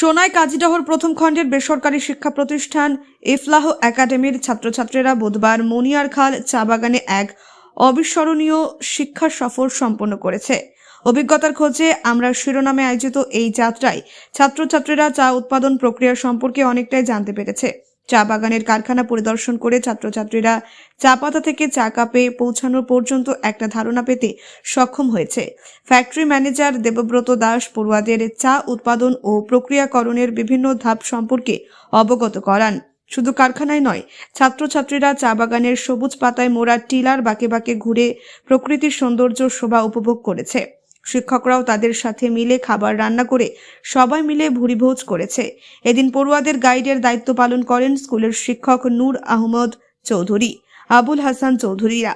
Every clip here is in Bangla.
সোনাই কাজীডহর প্রথম খণ্ডের বেসরকারি শিক্ষা প্রতিষ্ঠান ইফলাহ একাডেমির ছাত্রছাত্রীরা বুধবার মনিয়ারখাল চা বাগানে এক অবিস্মরণীয় শিক্ষা সফর সম্পন্ন করেছে। অভিজ্ঞতার খোঁজে আমরা শিরোনামে আয়োজিত এই যাত্রায় ছাত্রছাত্রীরা চা উৎপাদন প্রক্রিয়া সম্পর্কে অনেকটাই জানতে পেরেছে। চা বাগানের কারখানা পরিদর্শন করে ছাত্রছাত্রীরা চা পাতা থেকে চা কাপে পৌঁছানো পর্যন্ত একটা ধারণা পেতে সক্ষম হয়েছে। ফ্যাক্টরি ম্যানেজার দেবব্রত দাস পড়ুয়াদের চা উৎপাদন ও প্রক্রিয়াকরণের বিভিন্ন ধাপ সম্পর্কে অবগত করান। শুধু কারখানায় নয়, ছাত্রছাত্রীরা চা বাগানের সবুজ পাতায় মোড়া টিলার বাঁকে বাঁকে ঘুরে প্রকৃতির সৌন্দর্য শোভা উপভোগ করেছে। শিক্ষকরাও তাদের সাথে মিলে খাবার রান্না করে সবাই মিলে ভুরিভোজ করেছে। এদিন পড়ুয়াদের গাইডের দায়িত্ব পালন করেন স্কুলের শিক্ষক নূর আহমদ চৌধুরী, আবুল হাসান চৌধুরীরা।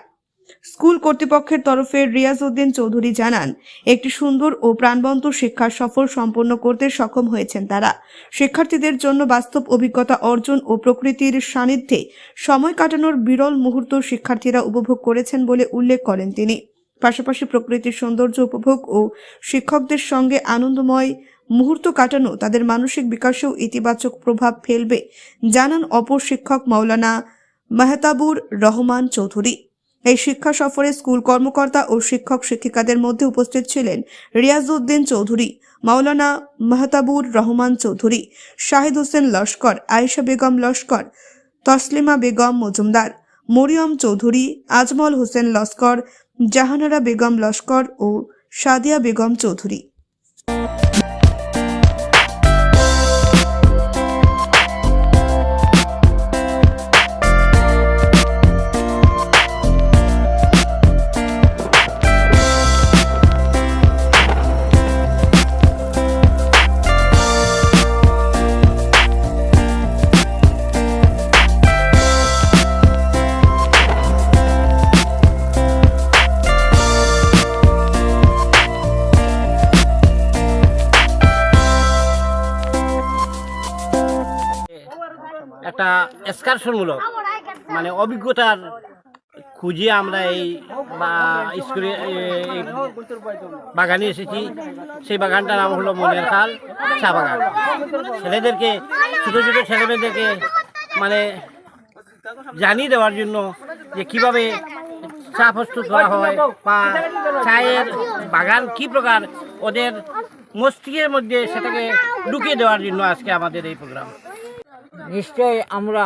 স্কুল কর্তৃপক্ষের তরফে রিয়াজ উদ্দিন চৌধুরী জানান, একটি সুন্দর ও প্রাণবন্ত শিক্ষার সফর সম্পন্ন করতে সক্ষম হয়েছেন তারা। শিক্ষার্থীদের জন্য বাস্তব অভিজ্ঞতা অর্জন ও প্রকৃতির সান্নিধ্যে সময় কাটানোর বিরল মুহূর্ত শিক্ষার্থীরা উপভোগ করেছেন বলে উল্লেখ করেন তিনি। পাশাপাশি প্রকৃতির সৌন্দর্য উপভোগ ও শিক্ষকদের সঙ্গে আনন্দময় মুহূর্ত কাটানো তাদের মানসিক বিকাশেও ইতিবাচক প্রভাব ফেলবে, জানান অপর শিক্ষক মাওলানা মেহতাবুর রহমান চৌধুরী। এই শিক্ষা সফরে স্কুল কর্মকর্তা ও শিক্ষক শিক্ষিকাদের মধ্যে উপস্থিত ছিলেন রিয়াজউদ্দিন চৌধুরী, মাওলানা মাহতাবুর রহমান চৌধুরী, শাহিদ হোসেন লস্কর, আয়েশা বেগম লস্কর, তসলিমা বেগম মজুমদার, মরিয়ম চৌধুরী, আজমল হোসেন লস্কর জাহানারা বেগম লস্কর ও সাদিয়া বেগম চৌধুরী। একটা এক্সকারশনমূলক মানে অভিজ্ঞতার খুঁজে আমরা এই বা স্কুলে বাগানে এসেছি। সেই বাগানটার নাম হলো মনের খাল চা বাগান। ছেলেদেরকে, ছোটো ছোটো ছেলেমেয়েদেরকে মানে জানিয়ে দেওয়ার জন্য যে কীভাবে চা প্রস্তুত করা হয় বা চায়ের বাগান কি প্রকার, ওদের মস্তিষ্কের মধ্যে সেটাকে ঢুকিয়ে দেওয়ার জন্য আজকে আমাদের এই প্রোগ্রাম। নিশ্চয় আমরা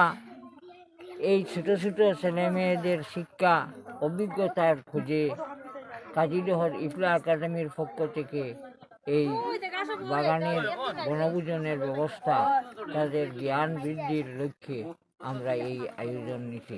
এই ছোট ছোট ছেলে মেয়েদের শিক্ষা, অভিজ্ঞতার খোঁজে কাজীডহর ইফলা একাডেমির পক্ষ থেকে এই বাগানের বনভোজনের ব্যবস্থা, তাদের জ্ঞান বৃদ্ধির লক্ষ্যে আমরা এই আয়োজন নিছি।